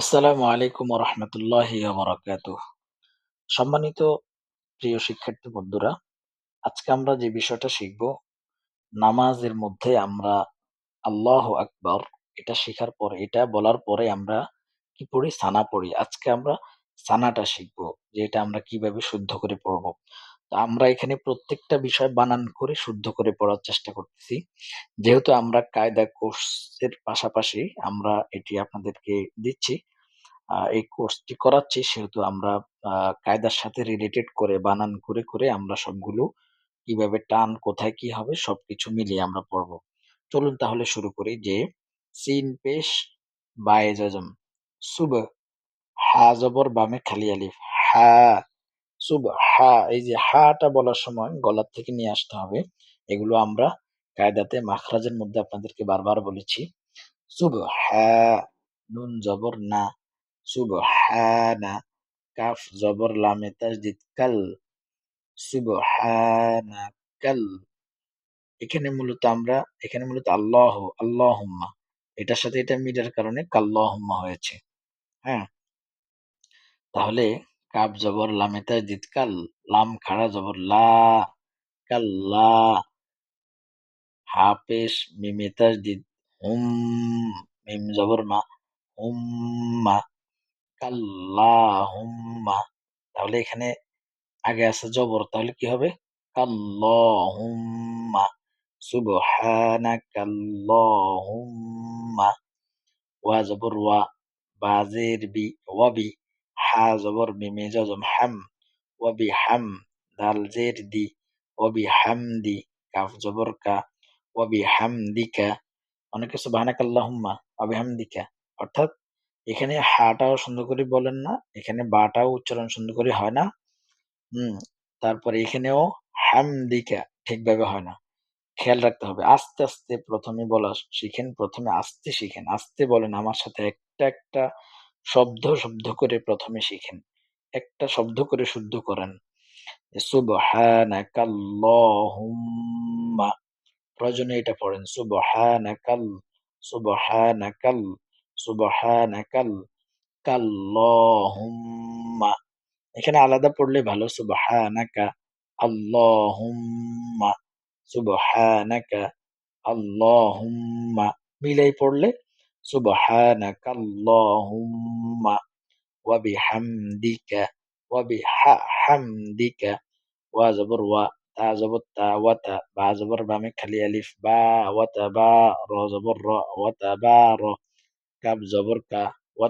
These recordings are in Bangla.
আসসালামু আলাইকুম রহমতুল্লাহি বারাকাত সম্মানিত প্রিয় শিক্ষার্থী বন্ধুরা, আজকে আমরা যে বিষয়টা শিখব, নামাজের মধ্যে আমরা আল্লাহ আকবর, এটা শেখার পর, এটা বলার পরে আমরা কি পড়ি? সানা পড়ি। আজকে আমরা সানাটা শিখব যে এটা আমরা কীভাবে শুদ্ধ করে পড়ব। তো আমরা এখানে প্রত্যেকটা বিষয় বানান করে শুদ্ধ করে পড়ার চেষ্টা করতেছি। যেহেতু আমরা কায়দা কোর্সের পাশাপাশি আমরা এটি আপনাদেরকে দিচ্ছি এই কোর্সটি করাচ্ছি সেহেতু আমরা কায়দার সাথে রিলেটেড করে, বানান করে করে আমরা সবগুলো কীভাবে টান, কোথায় কি হবে সবকিছু মিলিয়ে আমরা পড়ব। চলুন তাহলে শুরু করি যে, সিন পেশ, বায়ে জজম। সুব, হা জবর বামে খালি আলিফ। হা, সুব, হা, এই যে হাটা বলার সময় গলার থেকে নিয়ে আসতে হবে। এগুলো আমরা কায়দাতে মাখরাজের মধ্যে আপনাদেরকে বারবার বলেছি। সুব, হা, নুন জবর না। সুব না কাফ, জবর, লামে, তাজদিদ, কাল, সুবহানা, কাল। এখানে মূলত আমরা, এখানে মূলত আল্লাহ, আল্লাহুম্মা। এটার সাথে এটা মিলার কারণে কাল্লাহুম্মা হয়েছে। হ্যাঁ? তাহলে কাব জবর, লামে, তাজদিদ, কাল, লাম, খাড়া, জবর, লা, কাল্লা হাফেশ মিমে, তাজদিদ, হুম, মিম, জবর, মা, হুম্মা। কাল্লাহুম্মা। তাহলে এখানে আগে আছে জবর, তাহলে কি হবে? কাল্লাহুম্মা। সুবহানাকাল্লাহুম্মা। ওয়া জবর ওয়া, বাজের বি ওয়াবি হা জবর, মিমে, জজম, হাম ওয়াবি হাম, দাল, জের, দি ওয়াবি হামদি কাফ, জবর, কা ওয়াবি হামদিকা অনেকে সুবহানাকাল্লাহুম্মা ওয়াবি হামদিকা অর্থাৎ এখানে হাটাও সুন্দর করে বলেন না, এখানে বাটাও উচ্চারণ সুন্দর করে হয় না। হুম, তারপরে এখানেও হামদিকা ঠিকভাবে হয় না। খেয়াল রাখতে হবে, আস্তে আস্তে প্রথমে বলা শিখেন, প্রথমে আস্তে শিখেন, আস্তে বলেন আমার সাথে একটা একটা শব্দ শব্দ করে প্রথমে শিখেন, একটা শব্দ করে শুদ্ধ করেন। প্রয়োজনে এটা পড়েন, সুবহানাকাল সুবহানাকাল। সুবহানাকাল, কাল্লাহুম্মা। এখানে আলাদা পড়লে ভালো, সুবহানাকা, আল্লাহুম্মা সুবহানাকা, আল্লাহুম্মা। মিলাই পড়লে, সুবহানাকা, আল্লাহুম্মা, ওয়া বিহামদিকা, ওয়া বিহা হামদিকা ওয়া জবর ওয়া, তা জবর তা, ওয়া বা জবর বামে খালি আলিফ, বা, ওয়া তা, বা, র, জবর র, ওয়া তা, বা, র। কাব জবর কা ওয়া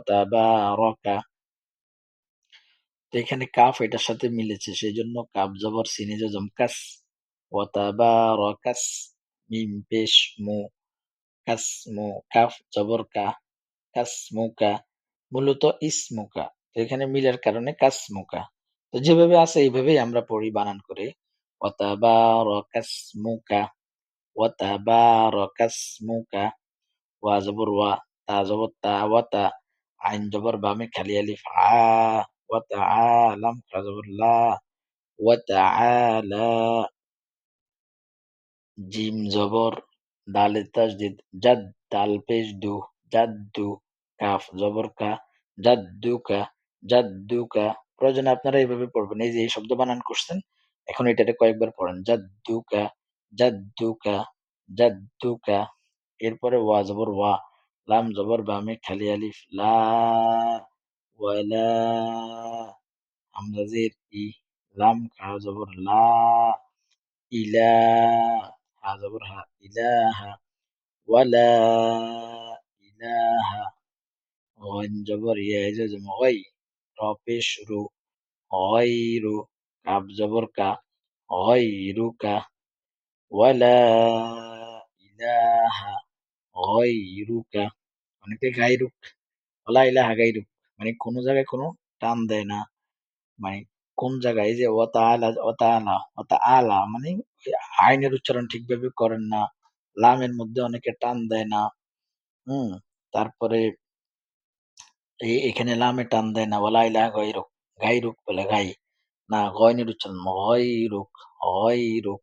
তা এখানে কাফ এটার সাথে মিলেছে সেই জন্য কাপ জবর, সিনে জজম, কাস। ওয়াতাবারাকাস মিম, পেশ, মু। কাসমু কাফ জবর কা কাসমুকা মূলত ইসমুকা। তো এখানে মিলার কারণে কাসমুকা তো যেভাবে আছে, এইভাবেই আমরা পড়ি বানান করে। ওয়াতাবারাকাসমুকা ওয়াতাবারাকাসমুকা ওয়া জবর, ওয়া। তা তা তা আইন জবর বামে খালি আলিফ আ তা তা জিম জবর দালে জাদ দাল পেশ দু জাদ্দু কাফ জবর কা জাদ্দু কা জাদ্দু কা প্রয়োজনে আপনারা এইভাবে পড়বেন। এই যে এই শব্দ বানান করছেন, এখন এটাতে কয়েকবার পড়েন। জাদ্দুকা জাদ্দু কা এরপরে ওয়া, জবর ওয়া। লাম জবর বামে খালি আলিফ লা ওয়ালা হামজাজের ই লাম খাড়া জবর লা ইলা হা জবর হা ইলাহা ওয়ালা ইলাহা গন জবর ইয়া জজম গাই র পেশ রু গায়রু কাব জবর কা ওয়ালা ইলাহা গায়রুকা অনেকে গায়রুক ওয়ালা ইলাহা গায়রুক মানে কোনো জায়গায় কোনো টান দেয় না। মানে কোন জায়গায়? এই যে ওয়াতাআলা ওয়াতাআলা ওয়াতাআলা মানে আইনের উচ্চারণ ঠিকভাবে করেন না। লামের মধ্যে অনেকে টান দেয় না। হুম, তারপরে এই এখানে লামে টান দেয় না। ওয়ালা ইলাহা গায়রুক গায়রুক বলে গাই। না, গয়নের উচ্চারণ গয়রুক গয়রুক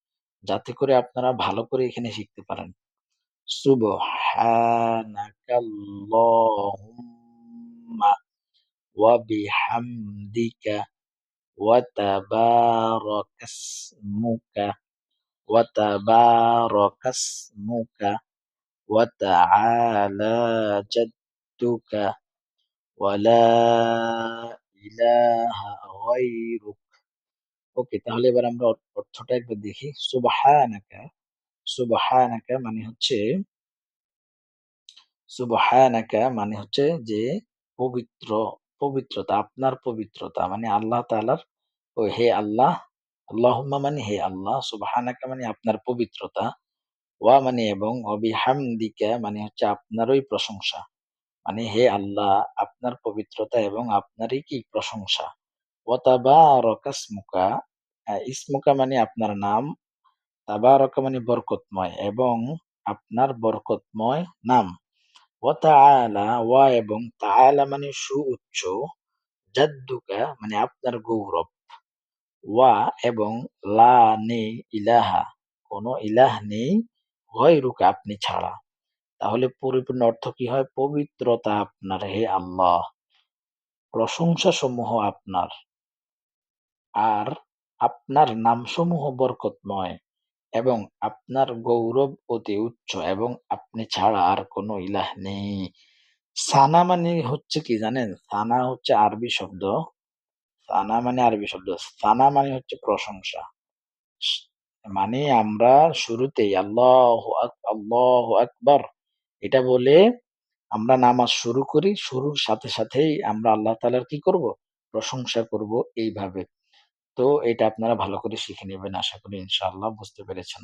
যাতে করে আপনারা ভালো করে এখানে শিখতে পারেন। সুবহানাকাল্লাহুম্মা ওয়া বিহামদিকা ওয়া তাবারাকাসমুকা ওয়া তাবারাকাসমুকা ওয়া তাআলা জাদ্দুকা ওয়া লা ইলাহা গায়রুক। ওকে তাহলে এবার আমরা অর্থটা একবার দেখি। সুবহানাকা, সুবহানাকা মানে হচ্ছে সুবহানাকা মানে হচ্ছে যে পবিত্র, পবিত্রতা, আপনার পবিত্রতা মানে আল্লাহ তাআলার ও হে আল্লাহ, আল্লাহুম্মা মানে হে আল্লাহ, সুবহানাকা মানে আপনার পবিত্রতা, ওয়া মানে এবং, অবিহামদিকা মানে হচ্ছে আপনারই প্রশংসা। মানে হে আল্লাহ আপনার পবিত্রতা এবং আপনারই কি প্রশংসা। ওয়া তাবারাকা ইসমুকা, ইসমুকা মানে আপনার নাম, তাবারাকা মানে বরকতময় এবং আপনার বরকতময় নাম। ওয়া তাআলা ওয়া এবং তাআলা মানে সুউচ্চ, জাদ্দুকা মানে আপনার গৌরব। ওয়া এবং লা নেই ইলাহা কোন ইলাহ নেই গয়রুকা আপনি ছাড়া। তাহলে পরিপূর্ণ অর্থ কি হয়? পবিত্রতা আপনার হে আল্লাহ। প্রশংসা সমূহ আপনার। আর আপনার নামসমূহ বরকতময় এবং আপনার গৌরব অতি উচ্চ এবং আপনি ছাড়া আর কোন ইলাহ নেই। সানা মানে হচ্ছে কি জানেন? সানা হচ্ছে আরবি শব্দ। সানা মানে আরবি শব্দ। সানা মানে হচ্ছে প্রশংসা। মানে আমরা শুরুতেই আল্লাহ আল্লাহু আকবার এটা বলে আমরা নামাজ শুরু করি। শুরুর সাথে সাথেই আমরা আল্লাহ তাআলার কি করব? প্রশংসা করব এইভাবে। তো এটা আপনারা ভালো করে শিখে নেবেন আশা করি ইনশাআল্লাহ বুঝতে পেরেছেন।